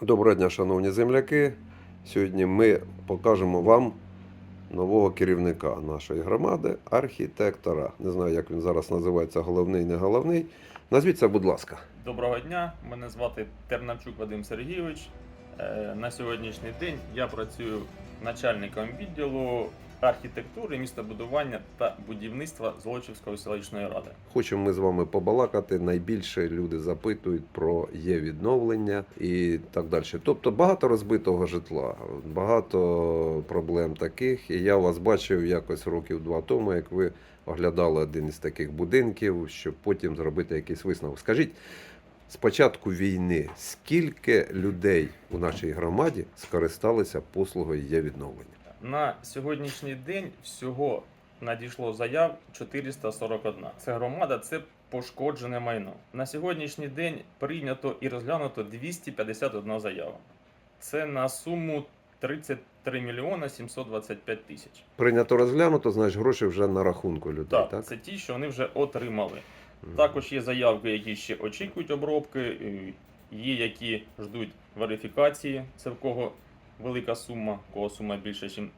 Доброго дня, шановні земляки. Сьогодні ми покажемо вам нового керівника нашої громади, архітектора. Не знаю, як він зараз називається, головний, не головний. Назвіться, будь ласка. Доброго дня, мене звати Тернавчук Вадим Сергійович. Е, На сьогоднішній день я працюю начальником відділу архітектури, містобудування та будівництва Золочівської селищної ради. Хочемо ми з вами побалакати. Найбільше люди запитують про є відновлення і так далі. Тобто багато розбитого житла, багато проблем таких. І я вас бачив якось років два тому, як ви оглядали один із таких будинків, щоб потім зробити якийсь висновок. Скажіть, з початку війни скільки людей у нашій громаді скористалися послугою є відновлення? На сьогоднішній день всього надійшло заяв 441. Це громада, це пошкоджене майно. На сьогоднішній день прийнято і розглянуто 251 заява. Це на суму 33 мільйона 725 тисяч. Прийнято розглянуто, значить гроші вже на рахунку людей, Так, так? це ті, що вони вже отримали. Також є заявки, які ще очікують обробки, є які ждуть верифікації. Це в кого велика сума, кого сума більше, ніж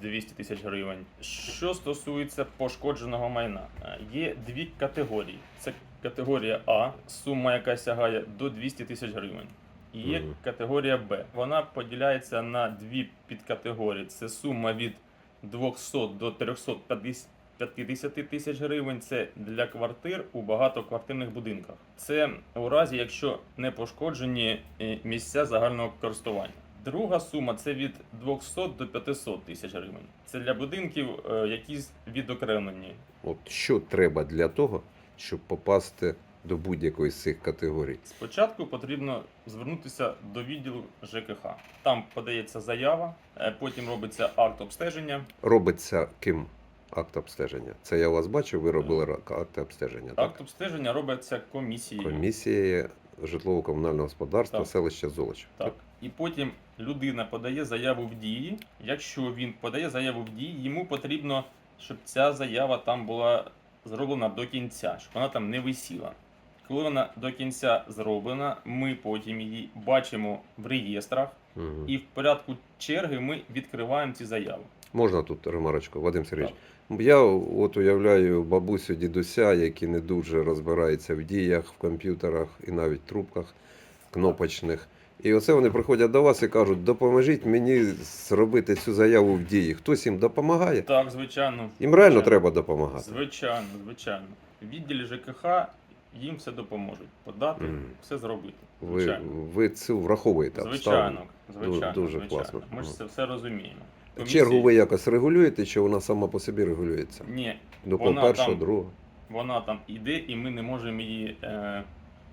200 тисяч гривень. Що стосується пошкодженого майна, е, є дві категорії. Це категорія А, сума, яка сягає до 200 тисяч гривень. І є категорія Б. Вона поділяється на дві підкатегорії. Це сума від 200 до 350 тисяч гривень це для квартир у багатоквартирних будинках. Це у разі, якщо не пошкоджені е, місця загального користування. Друга сума це від 200 до 500 тисяч гривень. Це для будинків, е, які відокремлені. От що треба для того, щоб попасти до будь-якої з цих категорій? Спочатку потрібно звернутися до відділу ЖКХ. Там подається заява, е, потім робиться акт обстеження. Робиться ким акт обстеження? Це я вас бачив, ви робили акт обстеження. Так? Акт обстеження робиться комісією. Комісії житлово-комунального господарства Так. селища Золоч. Так. І потім людина подає заяву в дії. Якщо він подає заяву в дії, йому потрібно, щоб ця заява там була зроблена до кінця, щоб вона там не висіла. Коли вона до кінця зроблена, ми потім її бачимо в реєстрах, Мгм. і в порядку черги ми відкриваємо ці заяви. Можна тут ремарочку, Вадим Сергійович? Я от уявляю бабусю, дідуся, які не дуже розбираються в діях, в комп'ютерах і навіть трубках кнопочних. І оце вони приходять до вас і кажуть, допоможіть мені зробити цю заяву в дії. Хтось їм допомагає? Так, звичайно. Їм реально звичайно. треба допомагати. Звичайно, звичайно. В відділі ЖКХ їм все допоможуть. Подати, Мгм. все зробити. Ви, Звичайно. ви цю враховуєте. Звичайно, звичайно, Дуже звичайно. класно. Ми ж це все розуміємо. Чергу ви якось регулюєте, чи вона сама по собі регулюється? Ні, До вона першого, там- другого вона там іде, і ми не можемо її е,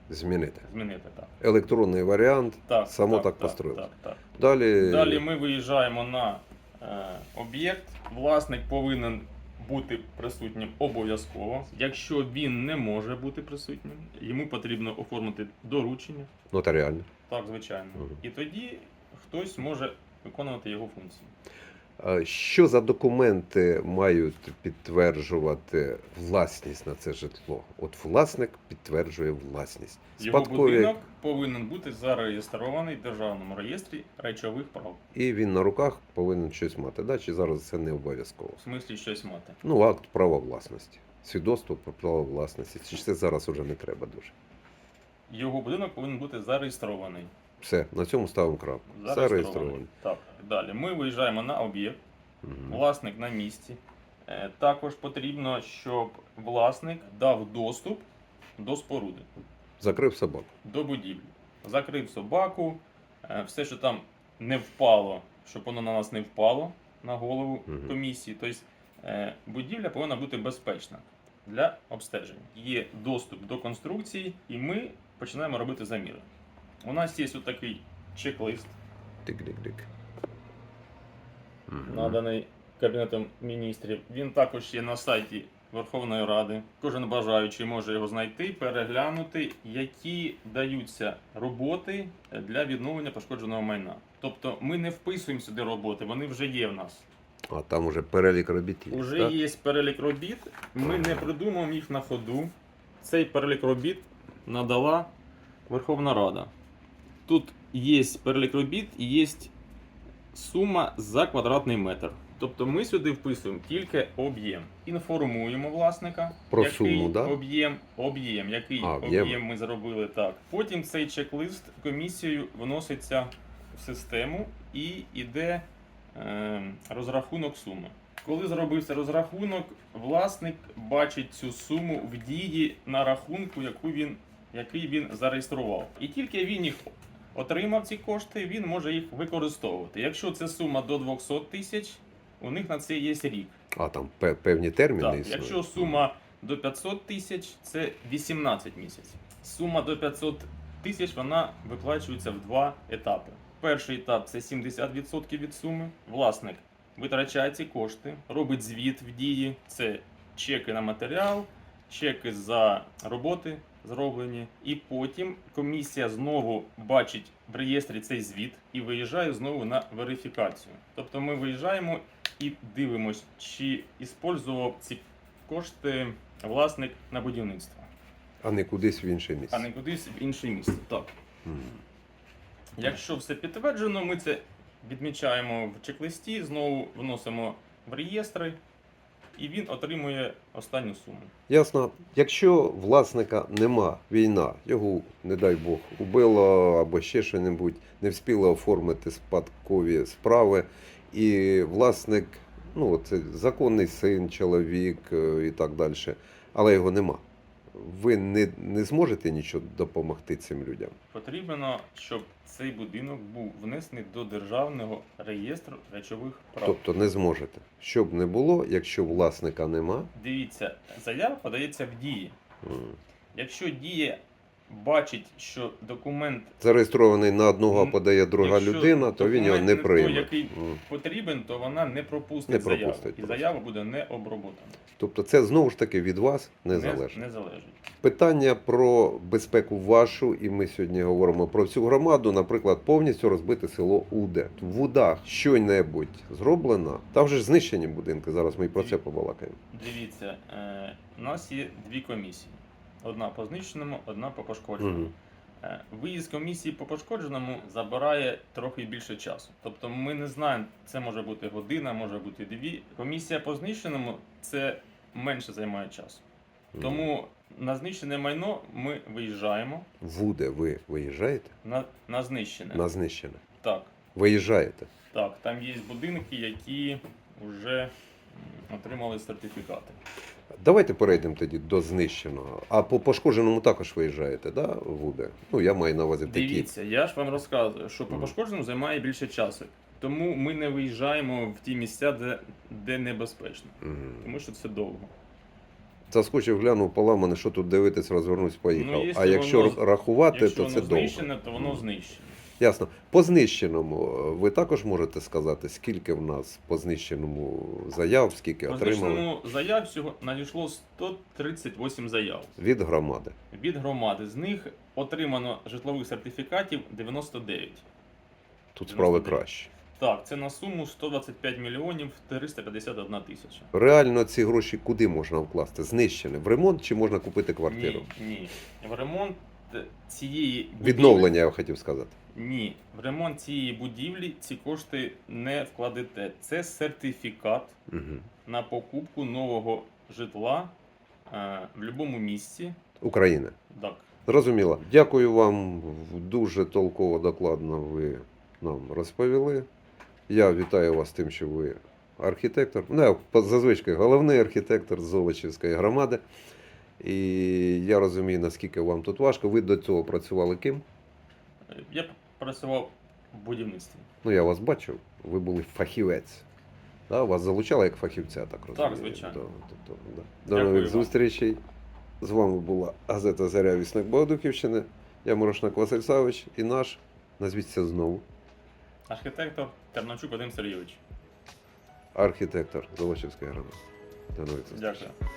змінити. змінити. Так. Електронний варіант. Так, Само так построїлось. Так, так. Далі, Далі ми виїжджаємо на е, об'єкт. Власник повинен бути присутнім обов'язково. Якщо він не може бути присутнім, йому потрібно оформити доручення. нотаріально. Так, звичайно. Мгм. І тоді хтось може виконувати його функцію. Що за документи мають підтверджувати власність на це житло? От власник підтверджує власність. Його Спадкові, будинок повинен бути зареєстрований в державному реєстрі речових прав. і він на руках повинен щось мати. Да? Чи зараз це не обов'язково? В смислі щось мати. Ну, акт права власності. Свідоцтво про право власності. Чи це зараз уже не треба дуже? Його будинок повинен бути зареєстрований. Все, на цьому ставимо крапку. Зареєстрований. Так, далі. Ми виїжджаємо на об'єкт, Мгм. власник на місці. Е, Також потрібно, щоб власник дав доступ до споруди, Закрив собаку. до будівлі. Закрив собаку, е, все, що там не впало, щоб воно на нас не впало на голову Мгм. комісії. Тобто е, будівля повинна бути безпечна для обстеження. Є доступ до конструкції, і ми починаємо робити заміри. У нас є ось такий чек-лист, Тик-дик-дик. Мгм. наданий Кабінетом міністрів. Він також є на сайті Верховної Ради. Кожен бажаючий може його знайти, переглянути, які даються роботи для відновлення пошкодженого майна. Тобто ми не вписуємо сюди роботи, вони вже є в нас. А там уже перелік робіт є. Уже так? є перелік робіт, ми не придумуємо їх на ходу. Цей перелік робіт надала Верховна Рада. Тут є перелік робіт і є сума за квадратний метр. Тобто ми сюди вписуємо тільки об'єм. Інформуємо власника Про який суму, да? об'єм, об'єм, який А, об'єм. об'єм ми зробили так. Потім цей чек-лист комісією вноситься в систему і йде е, розрахунок суми. Коли зробився розрахунок, власник бачить цю суму в дії на рахунку, яку він, який він зареєстрував. І тільки він їх отримав ці кошти, він може їх використовувати. Якщо це сума до 200 тисяч, у них на це є рік. А там певні терміни Так, якщо сума до 500 тисяч, це 18 місяців. Сума до 500 тисяч вона виплачується в два етапи. Перший етап це 70% від суми. Власник витрачає ці кошти, робить звіт в дії. Це чеки на матеріал, чеки за роботи зроблені. І потім комісія знову бачить в реєстрі цей звіт і виїжджає знову на верифікацію. Тобто ми виїжджаємо і дивимось, чи іспользував ці кошти власник на будівництво, А не кудись в інше місце. а не кудись в інше місце. Так. Мгм. Якщо все підтверджено, ми це відмічаємо в чек-листі, знову вносимо в реєстри, і він отримує останню суму. Ясно. Якщо власника нема, війна, його, не дай Бог, убило або ще що-небудь, не встигли оформити спадкові справи, і власник, ну, це законний син, чоловік е, і так далі, але його нема. Ви не, не зможете нічого допомогти цим людям. Потрібно, щоб цей будинок був внесений до державного реєстру речових прав. Тобто не зможете. Щоб не було, якщо власника нема. Дивіться, заява подається в дії. Якщо дія бачить, що документ Зареєстрований на одного, а подає друга якщо людина, то він його не не той, прийме. який М. потрібен, то вона не пропустить, Не заяву. пропустить І заява буде не оброботана. Тобто це знову ж таки від вас не залежить. Не залежить. Питання про безпеку вашу, і ми сьогодні говоримо про всю громаду. Наприклад, повністю розбите село Уде. В Удах що-небудь зроблено. Там же ж знищені будинки. Зараз ми і про це побалакаємо. Дивіться, е, у нас є дві комісії: одна по знищеному, одна по пошкодженому. Мгм. Е, Виїзд комісії по пошкодженому забирає трохи більше часу. Тобто ми не знаємо, це може бути година, може бути дві. Комісія по знищеному це менше займає часу. Тому на знищене майно ми виїжджаємо. В Уде ви виїжджаєте На, на знищене. на знищене. Так, Виїжджаєте. так, там є будинки, які вже м, отримали сертифікати. Давайте перейдемо тоді до знищеного. А по пошкодженому також виїжджаєте, да, в Уде? Ну я маю на увазі такі. Дивіться, я ж вам розказую, що по пошкодженому займає більше часу. Тому ми не виїжджаємо в ті місця, де, де небезпечно, Мгм. тому що це довго. Заскочив, глянув, поламане, що тут дивитись, розвернусь, поїхав. Ну, якщо а якщо воно- рахувати, Якщо то це воно довго. знищене, то воно Мгм. знищене. Ясно. По знищеному е, ви також можете сказати, скільки в нас по знищеному заяв, скільки По отримали знищеному заяв всього надійшло 138 заяв від громади. від громади. З них отримано житлових сертифікатів 99. Тут справи 99. краще. Так, це на суму 125 мільйонів 351 тисяча. Реально ці гроші куди можна вкласти? Знищене в ремонт чи можна купити квартиру? Ні, ні. В ремонт цієї будівлі- Відновлення, я хотів сказати. Ні, в ремонт цієї будівлі ці кошти не вкладете. Це сертифікат Угу. на покупку нового житла е, в будь-якому місці. України. Так. Зрозуміло. Дякую вам. Дуже толково, докладно ви нам розповіли. Я вітаю вас тим, що ви архітектор. Ну, я по- зазвичай головний архітектор Золочівської громади. І я розумію, наскільки вам тут важко. Ви до цього працювали ким? Я працював в будівництві. Ну, я вас бачив, ви були фахівець. Да, вас залучали як фахівця, так розумію. звичайно. Да, тобто, да. До Дякую нових вам. зустрічей. З вами була газета Заря Вісник Богодухівщини. Я Морошник Василь Савич і наш, назвіться знову, Архітектор Терночук Вадим Сергійович. архітектор Золочівської громади. До нових зустрічей. Дякую.